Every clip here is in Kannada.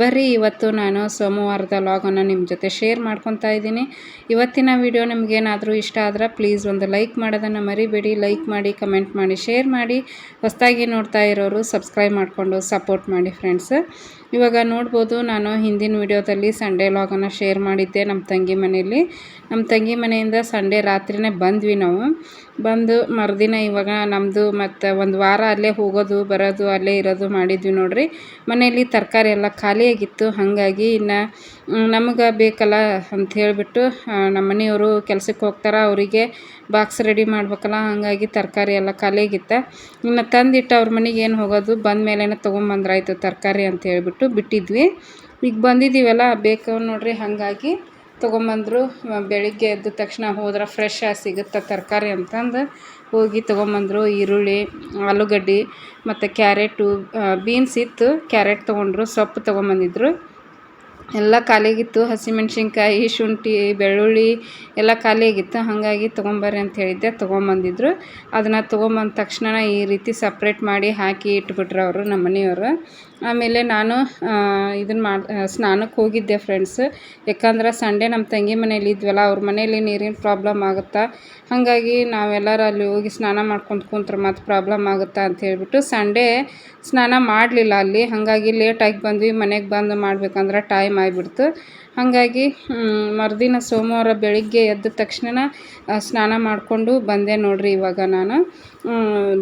ಬರ್ರಿ ಇವತ್ತು ನಾನು ಸೋಮವಾರದ ಲಾಗನ್ನು ನಿಮ್ಮ ಜೊತೆ ಶೇರ್ ಮಾಡ್ಕೊತಾ ಇದ್ದೀನಿ. ಇವತ್ತಿನ ವಿಡಿಯೋ ನಿಮಗೇನಾದರೂ ಇಷ್ಟ ಆದ್ರೆ ಪ್ಲೀಸ್ ಒಂದು ಲೈಕ್ ಮಾಡೋದನ್ನು ಮರಿಬೇಡಿ. ಲೈಕ್ ಮಾಡಿ ಕಮೆಂಟ್ ಮಾಡಿ ಶೇರ್ ಮಾಡಿ. ಹೊಸದಾಗಿ ನೋಡ್ತಾ ಇರೋರು ಸಬ್ಸ್ಕ್ರೈಬ್ ಮಾಡಿಕೊಂಡು ಸಪೋರ್ಟ್ ಮಾಡಿ ಫ್ರೆಂಡ್ಸ್ ಇವಾಗ ನೋಡ್ಬೋದು ನಾನು ಹಿಂದಿನ ವಿಡಿಯೋದಲ್ಲಿ ಸಂಡೇ ಲಾಗನ್ನು ಶೇರ್ ಮಾಡಿದ್ದೆ ನಮ್ಮ ತಂಗಿ ಮನೆಯಲ್ಲಿ. ನಮ್ಮ ತಂಗಿ ಮನೆಯಿಂದ ಸಂಡೇ ರಾತ್ರಿನೇ ಬಂದ್ವಿ ನಾವು. ಬಂದು ಮರುದಿನ ಇವಾಗ ನಮ್ಮದು ಮತ್ತು ಒಂದು ವಾರ ಅಲ್ಲೇ ಹೋಗೋದು, ಬರೋದು, ಅಲ್ಲೇ ಇರೋದು ಮಾಡಿದ್ವಿ ನೋಡ್ರಿ. ಮನೆಯಲ್ಲಿ ತರಕಾರಿ ಎಲ್ಲ ಖಾಲಿಯಾಗಿತ್ತು ಹಾಗಾಗಿ ಇನ್ನು ನಮಗೆ ಬೇಕಲ್ಲ ಅಂತ ಹೇಳಿಬಿಟ್ಟು ನಮ್ಮ ಮನೆಯವರು ಕೆಲ್ಸಕ್ಕೆ ಹೋಗ್ತಾರೆ, ಅವರಿಗೆ ಬಾಕ್ಸ್ ರೆಡಿ ಮಾಡ್ಬೇಕಲ್ಲ, ಹಾಗಾಗಿ ತರಕಾರಿ ಎಲ್ಲ ಖಾಲಿಯಾಗಿತ್ತು. ಇನ್ನು ತಂದಿಟ್ಟು ಅವ್ರ ಮನೆಗೆ ಏನು ಹೋಗೋದು, ಬಂದ ಮೇಲೇ ತೊಗೊಂಬಂದ್ರಾಯ್ತು ತರಕಾರಿ ಅಂತ ಹೇಳಿಬಿಟ್ಟು ಬಿಟ್ಟಿದ್ವಿ. ಈಗ ಬಂದಿದ್ದೀವಲ್ಲ ಬೇಕು ನೋಡ್ರಿ, ಹಾಗಾಗಿ ತೊಗೊಂಬಂದರು. ಬೆಳಿಗ್ಗೆ ಎದ್ದ ತಕ್ಷಣ ಹೋದ್ರೆ ಫ್ರೆಶ್ ಸಿಗುತ್ತೆ ತರಕಾರಿ ಅಂತಂದು. ಹೋಗಿ ತೊಗೊಂಬಂದರು, ಈರುಳ್ಳಿ, ಆಲೂಗಡ್ಡೆ ಮತ್ತು ಕ್ಯಾರೆಟು ಬೀನ್ಸ್ ಇತ್ತು. ಕ್ಯಾರೆಟ್ ತೊಗೊಂಡ್ರು, ಸೊಪ್ಪು ತೊಗೊಂಬಂದಿದ್ರು. ಎಲ್ಲ ಖಾಲಿಯಾಗಿತ್ತು. ಹಸಿಮೆಣ್ಸಿನ್ಕಾಯಿ, ಶುಂಠಿ, ಬೆಳ್ಳುಳ್ಳಿ ಎಲ್ಲ ಖಾಲಿಯಾಗಿತ್ತು. ಹಾಗಾಗಿ ತೊಗೊಂಬರ್ರಿ ಅಂತ ಹೇಳಿದ್ದೆ, ತೊಗೊಂಬಂದಿದ್ರು. ಅದನ್ನು ತೊಗೊಂಬಂದ ತಕ್ಷಣ ಈ ರೀತಿ ಸಪ್ರೇಟ್ ಮಾಡಿ ಹಾಕಿ ಇಟ್ಬಿಟ್ರು ಅವರು ನಮ್ಮ ಮನೆಯವರು ಆಮೇಲೆ ನಾನು ಇದನ್ನು ಮಾಡಿ ಸ್ನಾನಕ್ಕೆ ಹೋಗಿದ್ದೆ ಫ್ರೆಂಡ್ಸ್ ಯಾಕಂದ್ರೆ ಸಂಡೇ ನಮ್ಮ ತಂಗಿ ಮನೇಲಿ ಇದ್ವಲ್ಲ, ಅವ್ರ ಮನೇಲಿ ನೀರಿನ ಪ್ರಾಬ್ಲಮ್ ಆಗುತ್ತಾ? ಹಾಗಾಗಿ ನಾವೆಲ್ಲರೂ ಅಲ್ಲಿ ಹೋಗಿ ಸ್ನಾನ ಮಾಡ್ಕೊಂಡು ಕುಂತ್ರೆ ಮತ್ತು ಪ್ರಾಬ್ಲಮ್ ಆಗುತ್ತಾ ಅಂತ ಹೇಳಿಬಿಟ್ಟು ಸಂಡೇ ಸ್ನಾನ ಮಾಡಲಿಲ್ಲ ಅಲ್ಲಿ. ಹಾಗಾಗಿ ಲೇಟಾಗಿ ಬಂದ್ವಿ, ಮನೆಗೆ ಬಂದು ಮಾಡ್ಬೇಕಂದ್ರೆ ಟೈಮ್ ಆಗಿಬಿಡ್ತು. ಹಾಗಾಗಿ ಮರುದಿನ ಸೋಮವಾರ ಬೆಳಿಗ್ಗೆ ಎದ್ದ ತಕ್ಷಣ ಸ್ನಾನ ಮಾಡಿಕೊಂಡು ಬಂದೆ ನೋಡಿರಿ ಇವಾಗ ನಾನು.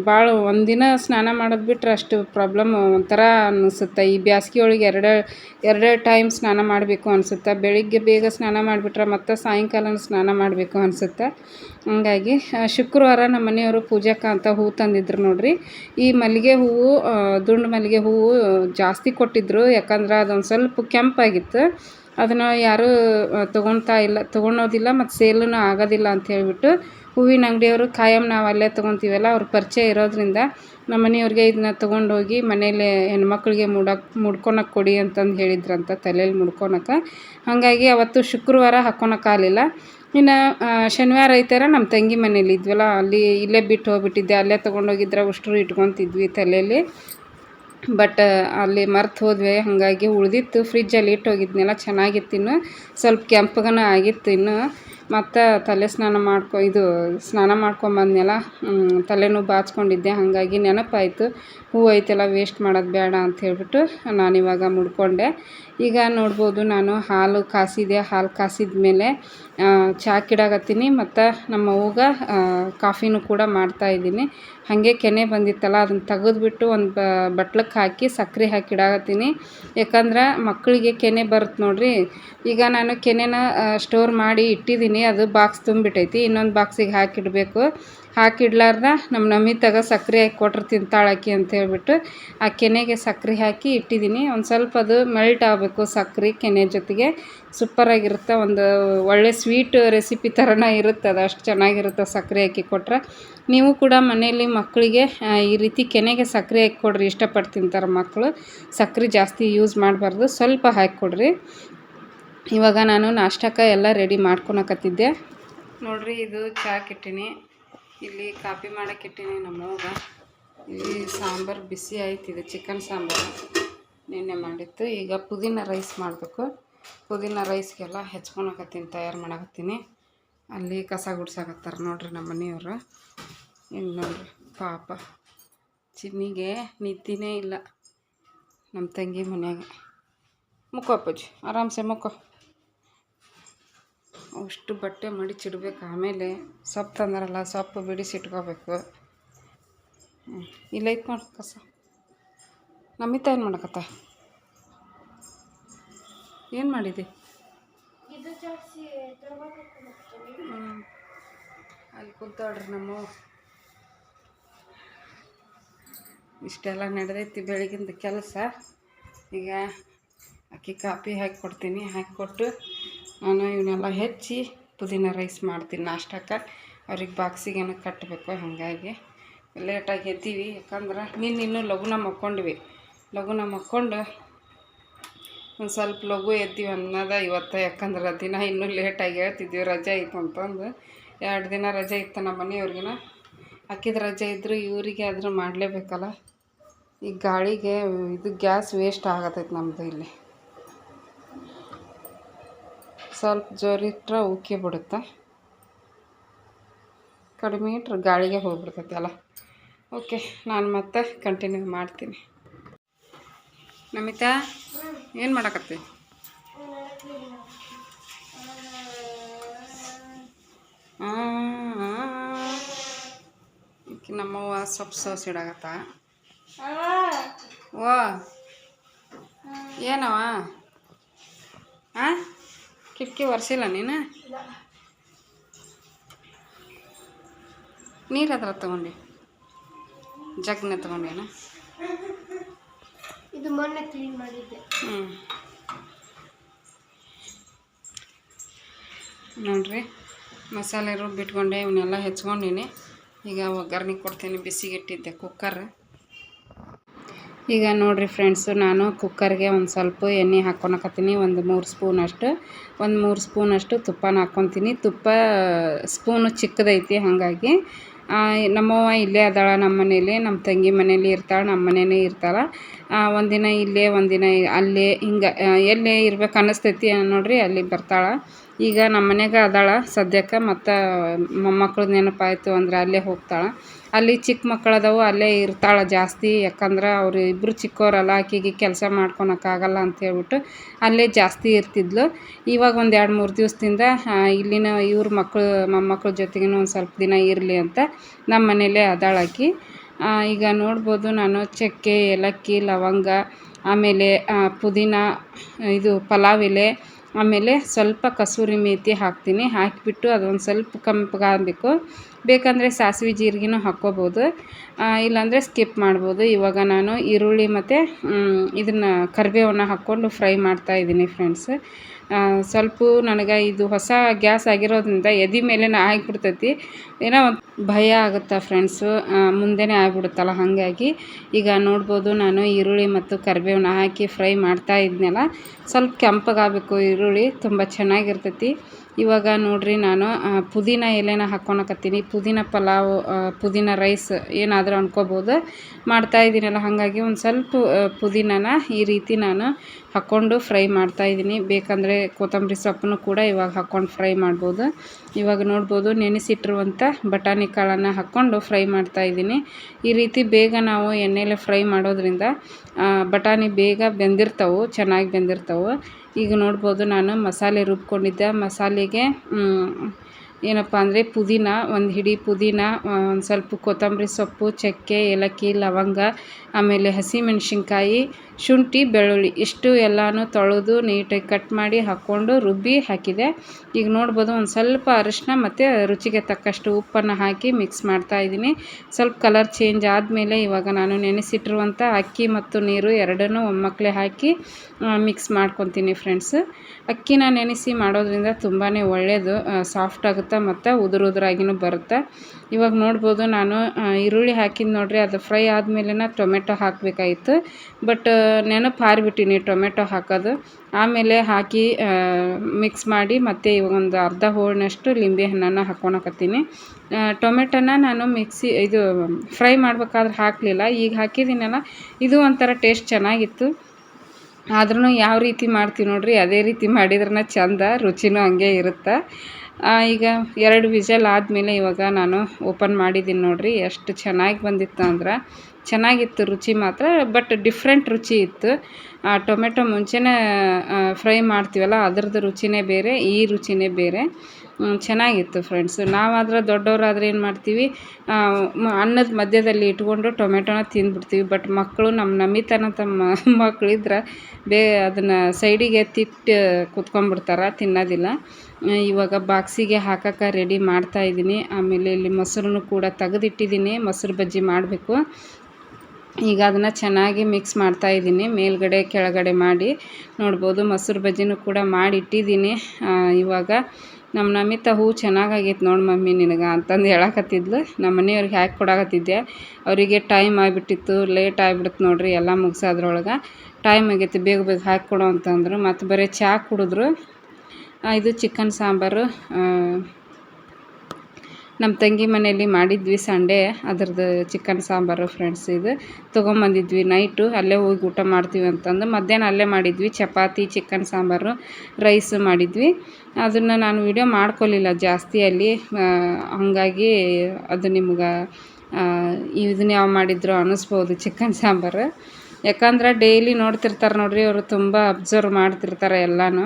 ಭಾಳ ಒಂದಿನ ಸ್ನಾನ ಮಾಡೋದು ಬಿಟ್ಟರೆ ಅಷ್ಟು ಪ್ರಾಬ್ಲಮ್ ಒಂಥರ ಅನಿಸುತ್ತೆ. ಈ ಬ್ಯಾಸ್ಗೆ ಒಳಗೆ ಎರಡು ಎರಡೆರಡು ಟೈಮ್ ಸ್ನಾನ ಮಾಡಬೇಕು ಅನಿಸುತ್ತೆ. ಬೆಳಿಗ್ಗೆ ಬೇಗ ಸ್ನಾನ ಮಾಡಿಬಿಟ್ರೆ ಮತ್ತು ಸಾಯಂಕಾಲ ಸ್ನಾನ ಮಾಡಬೇಕು ಅನಿಸುತ್ತೆ. ಹಂಗಾಗಿ ಶುಕ್ರವಾರ ನಮ್ಮ ಮನೆಯವರು ಪೂಜಾಕ್ಕೆ ಅಂತ ಹೂ ತಂದಿದ್ರು ನೋಡಿರಿ. ಈ ಮಲ್ಲಿಗೆ ಹೂವು ದುಂಡು ಮಲ್ಲಿಗೆ ಹೂವು ಜಾಸ್ತಿ ಕೊಟ್ಟಿದ್ದರು ಯಾಕಂದ್ರೆ ಅದೊಂದು ಸ್ವಲ್ಪ ಕೆಂಪಾಗಿತ್ತು. ಅದನ್ನು ಯಾರೂ ತೊಗೊಳ್ತಾ ಇಲ್ಲ, ತೊಗೊಳೋದಿಲ್ಲ ಮತ್ತು ಸೇಲೂ ಆಗೋದಿಲ್ಲ ಅಂತ ಹೇಳಿಬಿಟ್ಟು ಹೂವಿನ ಅಂಗಡಿಯವರು ಖಾಯಂ ನಾವು ಅಲ್ಲೇ ತೊಗೊತೀವಲ್ಲ, ಅವ್ರ ಪರಿಚಯ ಇರೋದರಿಂದ ನಮ್ಮ ಮನೆಯವ್ರಿಗೆ ಇದನ್ನ ತೊಗೊಂಡೋಗಿ ಮನೇಲಿ ಹೆಣ್ಮಕ್ಳಿಗೆ ಮುಡಕ್ ಮುಡ್ಕೊಳಕ್ಕೆ ಕೊಡಿ ಅಂತಂದು ಹೇಳಿದ್ರಂತ ತಲೆಯಲ್ಲಿ ಮುಡ್ಕೊಳಕ್ಕೆ ಹಾಗಾಗಿ ಅವತ್ತು ಶುಕ್ರವಾರ ಹಾಕ್ಕೊಳಕ್ಕಾಗಲಿಲ್ಲ ಇನ್ನು ಶನಿವಾರ ಐತಾರ ನಮ್ಮ ತಂಗಿ ಮನೇಲಿ ಇದ್ವಲ್ಲ, ಅಲ್ಲಿ ಇಲ್ಲೇ ಬಿಟ್ಟು ಹೋಗ್ಬಿಟ್ಟಿದ್ದೆ, ಅಲ್ಲೇ ತೊಗೊಂಡೋಗಿದ್ರೆ ಉಷ್ಟ್ರು ಇಟ್ಕೊತಿದ್ವಿ ತಲೆಯಲ್ಲಿ ಬಟ್, ಅಲ್ಲಿ ಮರ್ತು ಹೋದ್ವಿ, ಹಾಗಾಗಿ ಉಳಿದಿತ್ತು ಫ್ರಿಜ್ಜಲ್ಲಿ ಇಟ್ಟು ಹೋಗಿದ್ನೆಲ್ಲ, ಚೆನ್ನಾಗಿತ್ತು ಇನ್ನು. ಸ್ವಲ್ಪ ಕೆಂಪಗನ ಆಗಿತ್ತು ಇನ್ನು. ಮತ್ತು ತಲೆ ಸ್ನಾನ ಮಾಡ್ಕೊ, ಇದು ಸ್ನಾನ ಮಾಡ್ಕೊಂಬಂದ್ನೆಲ್ಲ ತಲೆನೂ ಬಾಚ್ಕೊಂಡಿದ್ದೆ, ಹಾಗಾಗಿ ನೆನಪಾಯಿತು. ಹೂವು ಐತೆಲ್ಲ ವೇಸ್ಟ್ ಮಾಡೋದು ಬೇಡ ಅಂತ ಹೇಳ್ಬಿಟ್ಟು ನಾನಿವಾಗ ಮುಡ್ಕೊಂಡೆ. ಈಗ ನೋಡ್ಬೋದು ನಾನು ಹಾಲು ಕಾಸಿದೆ, ಹಾಲು ಕಾಸಿದ ಮೇಲೆ ಚಹಾ ಮತ್ತು ನಮ್ಮ ಅವ್ಗ ಕಾಫಿನೂ ಕೂಡ ಮಾಡ್ತಾಯಿದ್ದೀನಿ ಹಾಗೆ ಕೆನೆ ಬಂದಿತ್ತಲ್ಲ, ಅದನ್ನು ತೆಗೆದ್ಬಿಟ್ಟು ಒಂದು ಬಟ್ಲಕ್ಕೆ ಹಾಕಿ ಸಕ್ಕರೆ ಹಾಕಿ ಇಡಾಕತ್ತೀನಿ ಯಾಕಂದ್ರೆ ಮಕ್ಕಳಿಗೆ ಕೆನೆ ಬರುತ್ತೆ ನೋಡಿರಿ. ಈಗ ನಾನು ಕೆನೆನ ಸ್ಟೋರ್ ಮಾಡಿ ಇಟ್ಟಿದ್ದೀನಿ. ಅದು ಬಾಕ್ಸ್ ತುಂಬಿಟ್ಟೈತಿ. ಇನ್ನೊಂದು ಬಾಕ್ಸಿಗೆ ಹಾಕಿಡಬೇಕು. ಹಾಕಿಡ್ಲಾರ್ದ ನಮ್ಮ ನಮಿತಾಗ ಸಕ್ಕರೆ ಹಾಕಿ ಕೊಟ್ರೆ ತಿಂತಾಳಾಕಿ ಅಂತ ಹೇಳ್ಬಿಟ್ಟು ಆ ಕೆನೆಗೆ ಸಕ್ಕರೆ ಹಾಕಿ ಇಟ್ಟಿದ್ದೀನಿ ಒಂದು ಸ್ವಲ್ಪ ಅದು ಮೆಲ್ಟ್ ಆಗಬೇಕು ಸಕ್ಕರೆ ಕೆನೆ ಜೊತೆಗೆ. ಸೂಪರಾಗಿರುತ್ತೆ ಒಂದು ಒಳ್ಳೆ ಸ್ವೀಟ್ ರೆಸಿಪಿ ಥರನೇ ಇರುತ್ತೆ ಅದು. ಅಷ್ಟು ಚೆನ್ನಾಗಿರುತ್ತೆ ಸಕ್ಕರೆ ಹಾಕಿ ಕೊಟ್ಟರೆ ನೀವು ಕೂಡ ಮನೆಯಲ್ಲಿ ಮಕ್ಕಳಿಗೆ ಈ ರೀತಿ ಕೆನೆಗೆ ಸಕ್ಕರೆ ಹಾಕಿ ಕೊಡ್ರಿ. ಇಷ್ಟಪಟ್ಟು ತಿಂತಾರೆ ಮಕ್ಕಳು ಸಕ್ಕರೆ ಜಾಸ್ತಿ ಯೂಸ್ ಮಾಡಬಾರ್ದು. ಸ್ವಲ್ಪ ಹಾಕಿ ಕೊಡ್ರಿ. ಇವಾಗ ನಾನು ನಾಷ್ಟಕ್ಕೆ ಎಲ್ಲ ರೆಡಿ ಮಾಡ್ಕೊಳಕತ್ತಿದ್ದೆ. ನೋಡಿರಿ, ಇದು ಚಹಾ ಕಿಟ್ಟಿನಿ. ಇಲ್ಲಿ ಕಾಪಿ ಮಾಡೋಕ್ಕಿಟ್ಟಿನಿ ನಮ್ಮ ಅವ್ಗ ಇಲ್ಲಿ ಸಾಂಬಾರು ಬಿಸಿ ಆಯ್ತು, ಇದು ಚಿಕನ್ ಸಾಂಬಾರು ನಿನ್ನೆ ಮಾಡಿತ್ತು. ಈಗ ಪುದೀನ ರೈಸ್ ಮಾಡಬೇಕು. ಪುದೀನ ರೈಸ್ಗೆಲ್ಲ ಹೆಚ್ಕೊಳಕತ್ತೀನಿ, ತಯಾರು ಮಾಡಕತ್ತೀನಿ. ಅಲ್ಲಿ ಕಸ ಗುಡ್ಸಾಕತ್ತಾರೆ ನೋಡ್ರಿ ನಮ್ಮ ಮನೆಯವರು. ಇನ್ನು ನೋಡ್ರಿ, ಪಾಪ. ಚಿನ್ನಿಗೆ ನಿದ್ದಿನೇ ಇಲ್ಲ ನಮ್ಮ ತಂಗಿ ಮನೆಯಾಗ. ಮುಕ್ಕೋ ಅಪ್ಪಾಜಿ, ಆರಾಮ್ಸೆ ಮುಕ್ಕೋ ಅಷ್ಟು ಬಟ್ಟೆ ಮಡಿಚಿಡ್ಬೇಕು ಆಮೇಲೆ ಸೊಪ್ಪು ತಂದ್ರಲ್ಲ ಸೊಪ್ಪು ಬಿಡಿಸಿಟ್ಕೋಬೇಕು ಇಲ್ಲ ಇಲ್ಲೈತೆ ನೋಡಿ ಸ ನಮಿತ ಏನು ಮಾಡಕತ್ತ? ಏನು ಮಾಡಿದೆ? ಅಲ್ಲಿ ಕೂತಾಡ್ರಿ ನಮ್ಮ ಇಷ್ಟೆಲ್ಲ ನಡೆದೈತಿ ಬೆಳಗಿಂದ ಕೆಲಸ. ಈಗ ಅಕ್ಕಿ ಕಾಪಿ ಹಾಕಿ ಕೊಡ್ತೀನಿ ಹಾಕಿಕೊಟ್ಟು ನಾನು ಇವನ್ನೆಲ್ಲ ಹೆಚ್ಚಿ ಪುದೀನ ರೈಸ್ ಮಾಡ್ತೀನಿ ನಾಷ್ಟಕ್ಕೆ. ಅವ್ರಿಗೆ ಬಾಕ್ಸಿಗೇನು ಕಟ್ಟಬೇಕು ಹಾಗಾಗಿ. ಲೇಟಾಗಿ ಎದ್ದೀವಿ. ಯಾಕಂದ್ರೆ ನೀನು ಇನ್ನೂ ಲಘುನ ಮಕ್ಕೊಂಡ್ವಿ. ಲಘುನ ಮಕ್ಕೊಂಡು ಒಂದು ಸ್ವಲ್ಪ ಲಘು ಎದ್ದೀವಿ ಅನ್ನೋದ ಇವತ್ತು. ಯಾಕಂದ್ರೆ ದಿನ ಇನ್ನೂ ಲೇಟಾಗಿ ಹೇಳ್ತಿದ್ವಿ ರಜೆ ಇತ್ತು ಅಂತಂದು. ಎರಡು ದಿನ ರಜೆ ಇತ್ತು ನಮ್ಮ ಮನೆಯವ್ರಿಗಿನ. ಹಾಕಿದ ರಜೆ ಇದ್ದರೂ ಇವರಿಗೆ ಆದರೂ ಮಾಡಲೇಬೇಕಲ್ಲ. ಈ ಗಾಳಿಗೆ ಇದು ಗ್ಯಾಸ್ ವೇಸ್ಟ್ ಆಗತೈತೆ ನಮ್ಮದು ಇಲ್ಲಿ. ಸ್ವಲ್ಪ ಜೋರಿಟ್ರೆ ಉಕ್ಕಿ ಬಿಡುತ್ತೆ. ಕಡಿಮೆ ಇಟ್ಟರೆ ಗಾಳಿಗೆ ಹೋಗ್ಬಿಡ್ತೈತೆ ಅಲ್ಲ. ಓಕೆ, ನಾನು ಮತ್ತೆ ಕಂಟಿನ್ಯೂ ಮಾಡ್ತೀನಿ. ನಮಿತಾ, ಏನು ಮಾಡಕತ್ತಿ? ನಮ್ಮವ್ವ ಸೊಪ್ಪು ಸೋಸಿಡಾಕತ್ತ ಓ ಏನವ ಹಾಂ ಕಿಟಕಿ ಒರೆಸಿಲ್ಲ ನೀನು? ನೀರು ಹತ್ರ ತಗೊಂಡು. ಜಗ್ನ ತಗೊಂಡೇನ ಇದು ಮೊನ್ನೆ ಕ್ಲೀನ್ ಮಾಡಿದ್ದೆ. ಹ್ಞೂ ನೋಡ್ರಿ ಮಸಾಲೆ ರುಬ್ಬಿಟ್ಕೊಂಡೆ ಇವನ್ನೆಲ್ಲ ಹೆಚ್ಕೊಂಡಿನಿ. ಈಗ ಒಗ್ಗರಣೆ ಕೊಡ್ತೀನಿ ಬಿಸಿಗಿಟ್ಟಿದ್ದೆ ಕುಕ್ಕರ್ ಈಗ ನೋಡಿರಿ ಫ್ರೆಂಡ್ಸು ನಾನು ಕುಕ್ಕರ್ಗೆ ಒಂದು ಸ್ವಲ್ಪ ಎಣ್ಣೆ ಹಾಕ್ಕೊಳಕತ್ತೀನಿ ಒಂದು ಮೂರು ಸ್ಪೂನಷ್ಟು ಒಂದು ಮೂರು ಸ್ಪೂನಷ್ಟು ತುಪ್ಪನ ಹಾಕ್ಕೊತೀನಿ ತುಪ್ಪ ಸ್ಪೂನು ಚಿಕ್ಕದೈತಿ ಹಾಗಾಗಿ. ನಮ್ಮವ್ವ ಇಲ್ಲೇ ಅದಾಳ ನಮ್ಮ ಮನೇಲಿ ನಮ್ಮ ತಂಗಿ ಮನೇಲಿ ಇರ್ತಾಳೆ ನಮ್ಮ ಮನೇನೇ ಇರ್ತಾಳೆ. ಒಂದಿನ ಇಲ್ಲೇ, ಒಂದಿನ ಅಲ್ಲೇ, ಹಿಂಗೆ, ಎಲ್ಲೇ ಇರ್ಬೇಕು ಅನ್ನಿಸ್ತೈತಿ ನೋಡಿರಿ, ಅಲ್ಲಿ ಬರ್ತಾಳೆ. ಈಗ ನಮ್ಮ ಮನೆಗೆ ಅದಾಳ ಸದ್ಯಕ್ಕೆ, ಮತ್ತು ಮೊಮ್ಮಕ್ಳು ನೆನಪಾಯಿತು ಅಂದ್ರೆ ಅಲ್ಲೇ ಹೋಗ್ತಾಳೆ. ಅಲ್ಲಿ ಚಿಕ್ಕ ಮಕ್ಕಳು ಅದಾವು ಅಲ್ಲೇ ಇರ್ತಾಳೆ ಜಾಸ್ತಿ, ಯಾಕಂದ್ರೆ ಅವ್ರು ಇಬ್ಬರು ಚಿಕ್ಕವರಲ್ಲ ಆಕೆಗೆ ಕೆಲಸ ಮಾಡ್ಕೊಳಕ್ಕಾಗಲ್ಲ ಅಂತ ಹೇಳ್ಬಿಟ್ಟು ಅಲ್ಲೇ ಜಾಸ್ತಿ ಇರ್ತಿದ್ಲು. ಇವಾಗ ಒಂದು ಎರಡು ಮೂರು ದಿವಸದಿಂದ ಇಲ್ಲಿನ ಇವ್ರ ಮಕ್ಕಳು ಮೊಮ್ಮಕ್ಕಳ ಜೊತೆಗೇನು ಒಂದು ಸ್ವಲ್ಪ ದಿನ ಇರಲಿ ಅಂತ ನಮ್ಮ ಮನೇಲೇ ಅದಾಳ ಆಕಿ. ಈಗ ನೋಡ್ಬೋದು ನಾನು ಚಕ್ಕೆ, ಏಲಕ್ಕಿ, ಲವಂಗ, ಆಮೇಲೆ ಪುದೀನ, ಇದು ಪಲಾವ್ ಎಲೆ ಆಮೇಲೆ ಸ್ವಲ್ಪ ಕಸೂರಿ ಮೇತಿ ಹಾಕ್ತೀನಿ. ಹಾಕಿಬಿಟ್ಟು ಅದೊಂದು ಸ್ವಲ್ಪ ಕೆಂಪಗಾಗಬೇಕು ಬೇಕಂದರೆ ಸಾಸಿವೆ ಜೀರಿಗೆನೂ ಹಾಕ್ಕೋಬೋದು. ಇಲ್ಲಾಂದರೆ ಸ್ಕಿಪ್ ಮಾಡ್ಬೋದು. ಇವಾಗ ನಾನು ಈರುಳ್ಳಿ ಮತ್ತು ಇದನ್ನು ಕರಿಬೇವನ್ನ ಹಾಕ್ಕೊಂಡು ಫ್ರೈ ಮಾಡ್ತಾ ಇದ್ದೀನಿ ಫ್ರೆಂಡ್ಸ್ ಸ್ವಲ್ಪ ನನಗೆ ಇದು ಹೊಸ ಗ್ಯಾಸ್ ಆಗಿರೋದ್ರಿಂದ ಎದೆ ಮೇಲೆ ಆಗಿಬಿಡ್ತೈತಿ. ಏನೋ ಒಂದು ಭಯ ಆಗುತ್ತೆ ಫ್ರೆಂಡ್ಸು ಮುಂದೆನೇ ಆಗ್ಬಿಡುತ್ತಲ್ಲ ಹಾಗಾಗಿ. ಈಗ ನೋಡ್ಬೋದು ನಾನು ಈರುಳ್ಳಿ ಮತ್ತು ಕರಿಬೇವನ್ನ ಹಾಕಿ ಫ್ರೈ ಮಾಡ್ತಾ ಇದ್ನಲ್ಲ. ಸ್ವಲ್ಪ ಕೆಂಪಗಾಗಬೇಕು ಈರುಳ್ಳಿ, ತುಂಬ ಚೆನ್ನಾಗಿರ್ತೈತಿ. ಇವಾಗ ನೋಡ್ರಿ ನಾನು ಪುದೀನ ಎಲೆನ ಹಾಕ್ಕೊಳಕತ್ತೀನಿ ಪುದೀನ ಪಲಾವ್ ಪುದೀನ ರೈಸ್ ಏನಾದರೂ ಅಂದ್ಕೋಬೋದು ಮಾಡ್ತಾಯಿದ್ದೀನಲ್ಲ ಹಾಗಾಗಿ ಒಂದು ಸ್ವಲ್ಪ ಪುದೀನನ ಈ ರೀತಿ ನಾನು ಹಾಕ್ಕೊಂಡು ಫ್ರೈ ಮಾಡ್ತಾ ಇದ್ದೀನಿ ಬೇಕಂದರೆ ಕೊತ್ತಂಬರಿ ಸೊಪ್ಪನ್ನು ಕೂಡ ಇವಾಗ ಹಾಕ್ಕೊಂಡು ಫ್ರೈ ಮಾಡ್ಬೋದು. ಇವಾಗ ನೋಡ್ಬೋದು ನೆನೆಸಿಟ್ಟಿರುವಂಥ ಬಟಾಣಿ ಕಾಳನ್ನು ಹಾಕ್ಕೊಂಡು ಫ್ರೈ ಮಾಡ್ತಾಯಿದ್ದೀನಿ ಈ ರೀತಿ ಬೇಗ ನಾವು ಎಣ್ಣೆಲೆ ಫ್ರೈ ಮಾಡೋದ್ರಿಂದ ಬಟಾಣಿ ಬೇಗ ಬೆಂದಿರ್ತವೆ, ಚೆನ್ನಾಗಿ ಬೆಂದಿರ್ತವೆ. ಈಗ ನೋಡ್ಬೋದು ನಾನು ಮಸಾಲೆ ರುಬ್ಕೊಂಡಿದ್ದೆ. ಮಸಾಲೆಗೆ ಏನಪ್ಪ ಅಂದರೆ ಪುದೀನ, ಒಂದು ಹಿಡಿ ಪುದೀನ ಒಂದು ಸ್ವಲ್ಪ ಕೊತ್ತಂಬರಿ ಸೊಪ್ಪು, ಚಕ್ಕೆ, ಏಲಕ್ಕಿ, ಲವಂಗ, ಆಮೇಲೆ ಹಸಿಮೆಣ್ಸಿನ್ಕಾಯಿ ಶುಂಠಿ, ಬೆಳ್ಳುಳ್ಳಿ ಇಷ್ಟು ಎಲ್ಲನೂ ತೊಳೆದು ನೀಟಾಗಿ ಕಟ್ ಮಾಡಿ ಹಾಕ್ಕೊಂಡು ರುಬ್ಬಿ ಹಾಕಿದೆ. ಈಗ ನೋಡ್ಬೋದು ಒಂದು ಸ್ವಲ್ಪ ಅರಿಶಿನ ಮತ್ತು ರುಚಿಗೆ ತಕ್ಕಷ್ಟು ಉಪ್ಪನ್ನು ಹಾಕಿ ಮಿಕ್ಸ್ ಮಾಡ್ತಾ ಇದ್ದೀನಿ. ಸ್ವಲ್ಪ ಕಲರ್ ಚೇಂಜ್ ಆದಮೇಲೆ ಇವಾಗ ನಾನು ನೆನೆಸಿಟ್ಟಿರುವಂಥ ಅಕ್ಕಿ ಮತ್ತು ನೀರು ಎರಡನ್ನೂ ಒಮ್ಮಕ್ಕಲೇ ಹಾಕಿ ಮಿಕ್ಸ್ ಮಾಡ್ಕೊತೀನಿ ಫ್ರೆಂಡ್ಸ್ ಅಕ್ಕಿನ ನೆನೆಸಿ ಮಾಡೋದ್ರಿಂದ ತುಂಬಾ ಒಳ್ಳೆಯದು ಸಾಫ್ಟ್ ಆಗುತ್ತೆ ಮತ್ತು ಉದುರು ಉದುರಾಗಿನೂ ಬರುತ್ತೆ. ಇವಾಗ ನೋಡ್ಬೋದು ನಾನು ಈರುಳ್ಳಿ ಹಾಕಿದ್ದು ನೋಡ್ರಿ, ಅದು ಫ್ರೈ ಆದಮೇಲೆ ಟೊಮೆಟೊ ಹಾಕಬೇಕಾಗಿತ್ತು ಬಟ್ ನೆನಪು ಹಾರಿಬಿಟ್ಟಿನಿ ಟೊಮೆಟೊ ಹಾಕೋದು. ಆಮೇಲೆ ಹಾಕಿ ಮಿಕ್ಸ್ ಮಾಡಿ ಮತ್ತು ಒಂದು ಅರ್ಧ ಹೋಳಿನಷ್ಟು ಲಿಂಬೆ ಹಣ್ಣನ್ನು ಹಾಕ್ಕೊಳಕತ್ತೀನಿ ಟೊಮೆಟೊನ ನಾನು ಮಿಕ್ಸಿ, ಇದು ಫ್ರೈ ಮಾಡಬೇಕಾದ್ರೆ ಹಾಕಲಿಲ್ಲ. ಈಗ ಹಾಕಿದ್ದೀನಲ್ಲ, ಇದು ಒಂಥರ ಟೇಸ್ಟ್ ಚೆನ್ನಾಗಿತ್ತು. ಆದ್ರೂ ಯಾವ ರೀತಿ ಮಾಡ್ತೀವಿ ನೋಡ್ರಿ, ಅದೇ ರೀತಿ ಮಾಡಿದ್ರೆ ಚಂದ, ರುಚಿನೂ ಹಂಗೆ ಇರುತ್ತೆ. ಈಗ ಎರಡು ವಿಜಲ್ ಆದಮೇಲೆ ಇವಾಗ ನಾನು ಓಪನ್ ಮಾಡಿದ್ದೀನಿ ನೋಡಿರಿ, ಎಷ್ಟು ಚೆನ್ನಾಗಿ ಬಂದಿತ್ತು ಅಂದ್ರೆ ಚೆನ್ನಾಗಿತ್ತು ರುಚಿ ಮಾತ್ರ ಬಟ್ ಡಿಫ್ರೆಂಟ್ ರುಚಿ ಇತ್ತು. ಆ, ಟೊಮೆಟೊ ಮುಂಚೆನೇ ಫ್ರೈ ಮಾಡ್ತೀವಲ್ಲ, ಅದ್ರದ್ದು ರುಚಿನೇ ಬೇರೆ, ಈ ರುಚಿನೇ ಬೇರೆ. ಚೆನ್ನಾಗಿತ್ತು ಫ್ರೆಂಡ್ಸ್ ನಾವಾದ್ರೆ ದೊಡ್ಡವರಾದ್ರೆ ಏನು ಮಾಡ್ತೀವಿ ಅನ್ನದ ಮಧ್ಯದಲ್ಲಿ ಇಟ್ಕೊಂಡು ಟೊಮೆಟೊನ ತಿಂದ್ಬಿಡ್ತೀವಿ ಬಟ್ ಮಕ್ಕಳು ನಮ್ಮ ನಮಿತನ ತಮ್ಮ ಮಕ್ಕಳಿದ್ರೆ ಬೇ, ಅದನ್ನು ಸೈಡಿಗೆ ತಿಟ್ಟು ಕುತ್ಕೊಂಡ್ಬಿಡ್ತಾರೆ, ತಿನ್ನೋದಿಲ್ಲ. ಇವಾಗ ಬಾಕ್ಸಿಗೆ ಹಾಕಕ್ಕೆ ರೆಡಿ ಮಾಡ್ತಾ ಇದ್ದೀನಿ. ಆಮೇಲೆ ಇಲ್ಲಿ ಮೊಸರನ್ನು ಕೂಡ ತೆಗೆದಿಟ್ಟಿದ್ದೀನಿ, ಮೊಸರು ಬಜ್ಜಿ ಮಾಡಬೇಕು. ಈಗ ಅದನ್ನು ಚೆನ್ನಾಗಿ ಮಿಕ್ಸ್ ಮಾಡ್ತಾ ಇದ್ದೀನಿ. ಮೇಲ್ಗಡೆ ಕೆಳಗಡೆ ಮಾಡಿ ನೋಡ್ಬೋದು. ಮೊಸರು ಬಜ್ಜಿನೂ ಕೂಡ ಮಾಡಿ ಇಟ್ಟಿದ್ದೀನಿ ಇವಾಗ ನಮ್ಮ ನಮಿತ ಹೂ ಚೆನ್ನಾಗಾಗೈತೆ ನೋಡಿ ಮಮ್ಮಿ ನಿನಗೆ ಅಂತಂದು ಹೇಳಕತ್ತಿದ್ಲು. ನಮ್ಮ ಮನೆಯವ್ರಿಗೆ ಹಾಕಿ ಕೊಡಾಕತ್ತಿದ್ದೆ. ಅವರಿಗೆ ಟೈಮ್ ಆಗಿಬಿಟ್ಟಿತ್ತು ಲೇಟ್ ಆಗಿಬಿಡ್ತು ನೋಡಿರಿ ಎಲ್ಲ ಮುಗಿಸೋದ್ರೊಳಗೆ. ಟೈಮ್ ಆಗೈತೆ, ಬೇಗ ಬೇಗ ಹಾಕಿ ಕೊಡು ಅಂತಂದರು. ಮತ್ತು ಬರೀ ಚಹಾ ಕುಡಿದ್ರು. ಇದು ಚಿಕನ್ ಸಾಂಬಾರು. ನಮ್ಮ ತಂಗಿ ಮನೆಯಲ್ಲಿ ಮಾಡಿದ್ವಿ ಸಂಡೇ. ಅದ್ರದ್ದು ಚಿಕನ್ ಸಾಂಬಾರು ಫ್ರೆಂಡ್ಸ್ ಇದು. ತೊಗೊಂಬಂದಿದ್ವಿ ನೈಟು ಅಲ್ಲೇ ಹೋಗಿ ಊಟ ಮಾಡ್ತೀವಿ ಅಂತಂದು. ಮಧ್ಯಾಹ್ನ ಅಲ್ಲೇ ಮಾಡಿದ್ವಿ. ಚಪಾತಿ ಚಿಕನ್ ಸಾಂಬಾರು ರೈಸ್ ಮಾಡಿದ್ವಿ. ಅದನ್ನು ನಾನು ವಿಡಿಯೋ ಮಾಡ್ಕೊಳ್ಳಿಲ್ಲ ಜಾಸ್ತಿ ಅಲ್ಲಿ. ಹಾಗಾಗಿ ಅದು ನಿಮ್ಗೆ ಇದನ್ನ ಯಾವ ಮಾಡಿದ್ರು ಅನ್ನಿಸ್ಬೋದು ಚಿಕನ್ ಸಾಂಬಾರು. ಯಾಕಂದ್ರೆ ಡೈಲಿ ನೋಡ್ತಿರ್ತಾರೆ ನೋಡ್ರಿ, ಅವರು ತುಂಬ ಅಬ್ಸರ್ವ್ ಮಾಡ್ತಿರ್ತಾರೆ ಎಲ್ಲನೂ.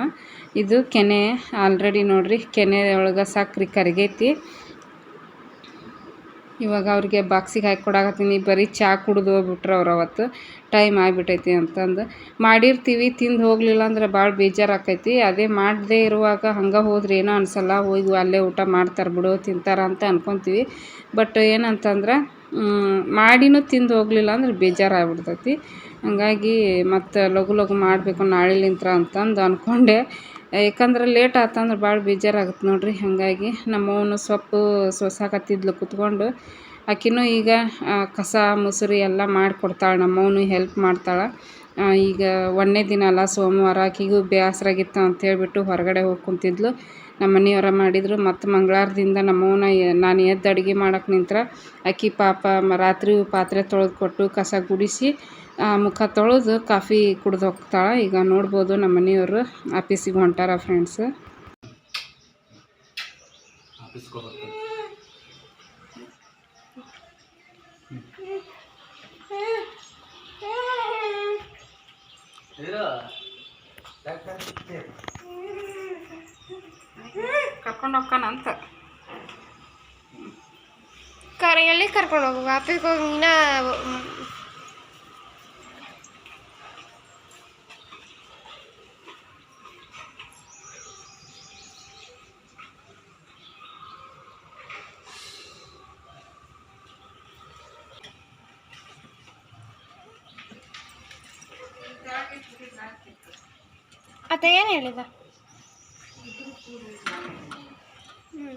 ಇದು ಕೆನೆ. ಆಲ್ರೆಡಿ ನೋಡ್ರಿ ಕೆನೆ ಒಳಗೆ ಸಕ್ರೆ ಕರಗೈತಿ. ಇವಾಗ ಅವ್ರಿಗೆ ಬಾಕ್ಸಿಗೆ ಹಾಕಿ ಕೊಡಾಕತ್ತೀನಿ, ಬರೀ ಚಹಾ ಕುಡ್ದು ಹೋಗ್ಬಿಟ್ರೆ ಅವ್ರು ಅವತ್ತು. ಟೈಮ್ ಆಗಿಬಿಟ್ಟೈತಿ ಅಂತಂದು. ಮಾಡಿರ್ತೀವಿ, ತಿಂದು ಹೋಗಲಿಲ್ಲ ಅಂದ್ರೆ ಭಾಳ ಬೇಜಾರು ಆಕೈತಿ ಅದೇ ಮಾಡದೇ ಇರುವಾಗ ಹಂಗೆ ಹೋದ್ರೆ ಏನೋ ಅನ್ಸಲ್ಲ, ಹೋಗಿ ಅಲ್ಲೇ ಊಟ ಮಾಡ್ತಾರೆ ಬಿಡು, ತಿಂತಾರೆ ಅಂತ ಅನ್ಕೊತೀವಿ. ಬಟ್ ಏನಂತಂದ್ರೆ ಮಾಡಿನೂ ತಿಂದು ಹೋಗಲಿಲ್ಲ ಅಂದ್ರೆ ಬೇಜಾರಾಗ್ಬಿಡ್ತೈತಿ. ಹಂಗಾಗಿ ಮತ್ತು ಲಘು ಲಘು ಮಾಡಬೇಕು ನಾಳೆಲಿಂತ್ರ ಅಂತಂದು ಅಂದ್ಕೊಂಡೆ ಯಾಕಂದ್ರೆ ಲೇಟ್ ಆತಂದ್ರೆ ಭಾಳ ಬೇಜಾರಾಗುತ್ತೆ ನೋಡಿರಿ. ಹಾಗಾಗಿ ನಮ್ಮವನು ಸೊಪ್ಪು ಸೊಸಾಕತ್ತಿದ್ಲು ಕುತ್ಕೊಂಡು. ಆಕಿನೂ ಈಗ ಕಸ, ಮುಸುರಿ ಎಲ್ಲ ಮಾಡಿಕೊಡ್ತಾಳೆ. ನಮ್ಮವನು ಹೆಲ್ಪ್ ಮಾಡ್ತಾಳೆ. ಈಗ ಒಂದನೇ ದಿನ ಅಲ್ಲ ಸೋಮವಾರ. ಆಕಿಗೂ ಬೇಸರಾಗಿತ್ತು ಅಂತ ಹೇಳಿಬಿಟ್ಟು ಹೊರಗಡೆ ಹೋಗಿ ಕುಂತಿದ್ಲು. ನಮ್ಮ ಮನೆಯವರ ಮಾಡಿದರು. ಮತ್ತು ಮಂಗಳಾರದಿಂದ ನಮ್ಮವ್ವನ ನಾನು ಎದ್ದು ಅಡುಗೆ ಮಾಡಕ್ಕೆ ನಿಂತ್ರ ಆಕೆ ಪಾಪ ಮ ರಾತ್ರಿ ಪಾತ್ರೆ ತೊಳೆದು ಕೊಟ್ಟು ಕಸ ಗುಡಿಸಿ ಮುಖ ತೊಳೆದು ಕಾಫಿ ಕುಡ್ದು ಹೋಗ್ತಾಳೆ ಈಗ ನೋಡ್ಬೋದು ನಮ್ಮ ಮನೆಯವರು ಆಫೀಸಿಗೆ ಹೊಂಟಾರ ಫ್ರೆಂಡ್ಸ್ ಆಫೀಸ್ಗೆ ಹೋಗ್ಬೇಕು. ಕರ್ಕೊಂಡು ಹೋಗ್ಕಾನಂತ ಕರ ಎಲ್ಲಿ ಕರ್ಕೊಂಡು ಹೋಗು ಆಫೀಸ್ಗೆ ಹೋಗಿ ಇನ್ನ ಅತ್ತ ಏನು ಹೇಳಿದ ಹ್ಞೂ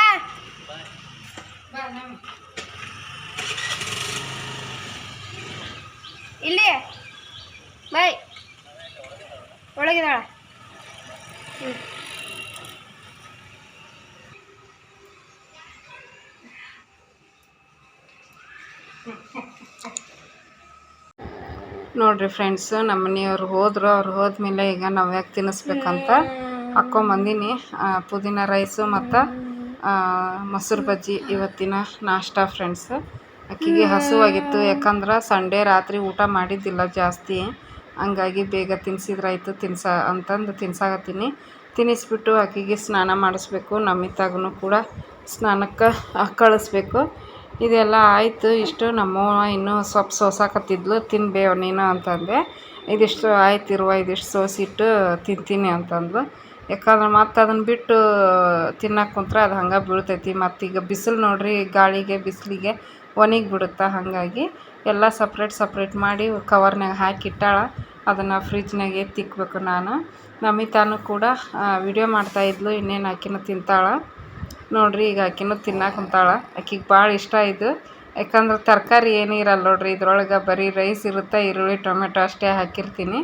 ಪಾ ಇಲ್ಲಿ. ಬಾಯ್. ಒಳಗಿದಾಳ ಹ್ಞೂ ನೋಡ್ರಿ ಫ್ರೆಂಡ್ಸ್ ನಮ್ಮ ಮನೆಯವ್ರು ಹೋದ್ರು ಅವ್ರು ಹೋದ್ಮೇಲೆ ಈಗ ನಾವು ಯಾಕೆ ತಿನ್ನಿಸ್ಬೇಕಂತ ಹಾಕೊಂಬಂದಿನಿ. ಪುದೀನ ರೈಸು ಮತ್ತು ಮೊಸರು ಬಜ್ಜಿ ಇವತ್ತಿನ ನಾಷ್ಟ ಫ್ರೆಂಡ್ಸ್ ಅಕ್ಕಿಗೆ ಹಸುವಾಗಿತ್ತು, ಯಾಕಂದ್ರೆ ಸಂಡೇ ರಾತ್ರಿ ಊಟ ಮಾಡಿದ್ದಿಲ್ಲ ಜಾಸ್ತಿ. ಹಂಗಾಗಿ ಬೇಗ ತಿನ್ಸಿದ್ರಾಯ್ತು, ತಿನ್ಸ ಅಂತಂದು ತಿನ್ಸಾಕತ್ತೀನಿ. ತಿನ್ನಿಸ್ಬಿಟ್ಟು ಆಕೆಗೆ ಸ್ನಾನ ಮಾಡಿಸ್ಬೇಕು. ನಮ್ಮಿತ್ತಾಗೂ ಕೂಡ ಸ್ನಾನಕ್ಕೆ ಕಳಿಸ್ಬೇಕು. ಇದೆಲ್ಲ ಆಯಿತು. ಇಷ್ಟು ನಮ್ಮವ್ವ ಇನ್ನೂ ಸೊಪ್ಪು ಸೋಸಾಕತ್ತಿದ್ಲು. ತಿನ್ಬೇವ ನೀನು ಅಂತಂದೆ. ಇದಿಷ್ಟು ಆಯ್ತು ಇರುವ ಇದಿಷ್ಟು ಸೋಸಿಟ್ಟು ತಿಂತೀನಿ ಅಂತಂದ್ಲು. ಯಾಕಂದ್ರೆ ಮತ್ತೆ ಅದನ್ನು ಬಿಟ್ಟು ತಿನ್ನಕ್ಕೆ ಕುಂತ್ರೆ ಅದು ಹಂಗೆ ಬೀಳ್ತೈತಿ. ಈಗ ಬಿಸಿಲು ನೋಡ್ರಿ, ಗಾಳಿಗೆ, ಬಿಸಿಲಿಗೆ ಒಣಗಿ ಬಿಡುತ್ತೆ ಹಾಗಾಗಿ ಎಲ್ಲ ಸಪ್ರೇಟ್ ಸಪ್ರೇಟ್ ಮಾಡಿ ಕವರ್ನಾಗ ಹಾಕಿಟ್ಟಾಳ ಅದನ್ನು ಫ್ರಿಜ್ನಾಗ ಎತ್ತಿಕ್ಬೇಕು ನಾನು. ನಮಿತಾನು ಕೂಡ ವಿಡಿಯೋ ಮಾಡ್ತಾಯಿದ್ಲು ಇನ್ನೇನು ಆಕಿನೂ ತಿಂತಾಳೆ. ನೋಡ್ರಿ ಈಗ ಆಕಿನೂ ತಿನ್ನಕ್ಕೆ ಕುಂತಾಳ. ಆಕಿಗೆ ಭಾಳ ಇಷ್ಟ ಇದು. ಯಾಕಂದ್ರೆ ತರಕಾರಿ ಏನೂ ಇರಲ್ಲ ನೋಡ್ರಿ ಇದ್ರೊಳಗೆ ಬರೀ ರೈಸ್ ಇರುತ್ತೆ, ಈರುಳ್ಳಿ, ಟೊಮೆಟೊ ಅಷ್ಟೇ ಹಾಕಿರ್ತೀನಿ.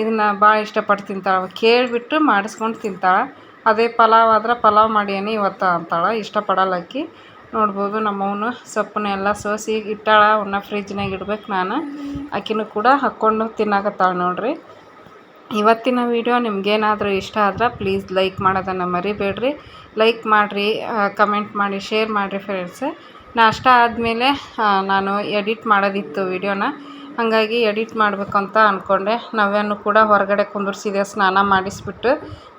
ಇದನ್ನು ಭಾಳ ಇಷ್ಟಪಟ್ಟು ತಿಂತಾಳೆ. ಕೇಳಿಬಿಟ್ಟು ಮಾಡಿಸ್ಕೊಂಡು ತಿಂತಾಳೆ. ಅದೇ ಪಲಾವ್ ಆದ್ರೆ ಪಲಾವ್ ಮಾಡ್ಯಾನಿ ಇವತ್ತು ಅಂತಾಳೆ. ಇಷ್ಟಪಡಲ್ಲ ಆಕೆ. ನೋಡ್ಬೋದು ನಮ್ಮವನು ಸೊಪ್ಪನ್ನೆಲ್ಲ ಸೋಸಿ ಇಟ್ಟಾಳೆ. ಅವನ್ನ ಫ್ರಿಜ್ನಾಗ ಇಡ್ಬೇಕು ನಾನು. ಆಕಿನೂ ಕೂಡ ಹಾಕ್ಕೊಂಡು ತಿನ್ನಾಕತ್ತಾಳೆ ನೋಡಿರಿ. ಇವತ್ತಿನ ವಿಡಿಯೋ ನಿಮಗೇನಾದರೂ ಇಷ್ಟ ಆದ್ರೆ ಪ್ಲೀಸ್ ಲೈಕ್ ಮಾಡೋದನ್ನು ಮರಿಬೇಡ್ರಿ. ಲೈಕ್ ಮಾಡಿರಿ ಕಮೆಂಟ್ ಮಾಡಿ ಶೇರ್ ಮಾಡಿರಿ ಫ್ರೆಂಡ್ಸ್ ನಾಷ್ಟ ಆದಮೇಲೆ ನಾನು ಎಡಿಟ್ ಮಾಡೋದಿತ್ತು ವಿಡಿಯೋನ ಹಾಗಾಗಿ ಎಡಿಟ್ ಮಾಡಬೇಕು ಅಂತ ಅಂದ್ಕೊಂಡೆ ನವ್ಯಾನು ಕೂಡ ಹೊರಗಡೆ ಕುಂದ್ರಿಸಿದೆ, ಸ್ನಾನ ಮಾಡಿಸಿಬಿಟ್ಟು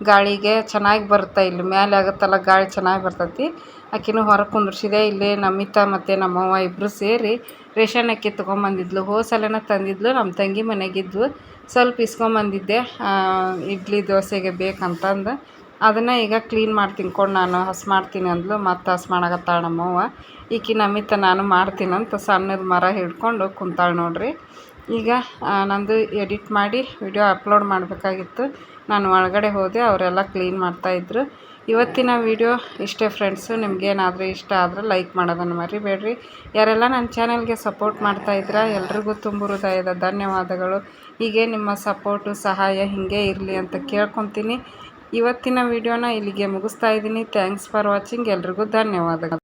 ಗಾಳಿಗೆ ಚೆನ್ನಾಗಿ ಬರುತ್ತೆ, ಇಲ್ಲಿ ಮೇಲೆ ಆಗುತ್ತಲ್ಲ ಗಾಳಿ ಚೆನ್ನಾಗಿ ಬರ್ತೈತಿ. ಆಕಿನೂ ಹೊರಗೆ ಕುಂದ್ರಿಸಿದೆ, ಇಲ್ಲಿ ನಮಿತ ಮತ್ತು ನಮ್ಮವ್ವ ಇಬ್ಬರು ಸೇರಿ ರೇಷನ್ ಅಕ್ಕಿ ತೊಗೊಂಬಂದಿದ್ಲು. ಹೋಸಲೆನ ತಂದಿದ್ಲು ನಮ್ಮ ತಂಗಿ ಮನೆಗಿದ್ವು. ಸ್ವಲ್ಪ ಇಸ್ಕೊಂಬಂದಿದ್ದೆ ಇಡ್ಲಿ ದೋಸೆಗೆ ಬೇಕಂತಂದು. ಅದನ್ನು ಈಗ ಕ್ಲೀನ್ ಮಾಡಿ ತಿನ್ಕೊಂಡು ನಾನು ಹಸ್ ಮಾಡ್ತೀನಿ ಅಂದ್ಲು, ಮತ್ತು ಹಸ್ ಮಾಡಕತ್ತಾಳ ನಮ್ಮವ್ವ. ಈಕಿ ನಮಿತ ನಾನು ಮಾಡ್ತೀನಂತ ಸಣ್ಣದ ಮರ ಹಿಡ್ಕೊಂಡು ಕುಂತಾಳೆ ನೋಡ್ರಿ. ಈಗ ನಂದು ಎಡಿಟ್ ಮಾಡಿ ವಿಡಿಯೋ ಅಪ್ಲೋಡ್ ಮಾಡಬೇಕಾಗಿತ್ತು. ನಾನು ಒಳಗಡೆ ಹೋದೆ, ಅವರೆಲ್ಲ ಕ್ಲೀನ್ ಮಾಡ್ತಾಯಿದ್ರು ಇವತ್ತಿನ ವಿಡಿಯೋ ಇಷ್ಟೇ ಫ್ರೆಂಡ್ಸು ನಿಮಗೇನಾದರೂ ಇಷ್ಟ ಆದರೆ ಲೈಕ್ ಮಾಡೋದನ್ನು ಮರಿಬೇಡ್ರಿ. ಯಾರೆಲ್ಲ ನನ್ನ ಚಾನೆಲ್ಗೆ ಸಪೋರ್ಟ್ ಮಾಡ್ತಾಯಿದ್ದೀರಾ ಎಲ್ರಿಗೂ ತುಂಬ ಹೃದಯದ ಧನ್ಯವಾದಗಳು. ಹೀಗೆ ನಿಮ್ಮ ಸಪೋರ್ಟು ಸಹಾಯ ಹೀಗೆ ಇರಲಿ ಅಂತ ಕೇಳ್ಕೊತೀನಿ. ಇವತ್ತಿನ ವಿಡಿಯೋನ ಇಲ್ಲಿಗೆ ಮುಗಿಸ್ತಾ ಇದ್ದೀನಿ. ಥ್ಯಾಂಕ್ಸ್ ಫಾರ್ ವಾಚಿಂಗ್ ಎಲ್ರಿಗೂ ಧನ್ಯವಾದಗಳು.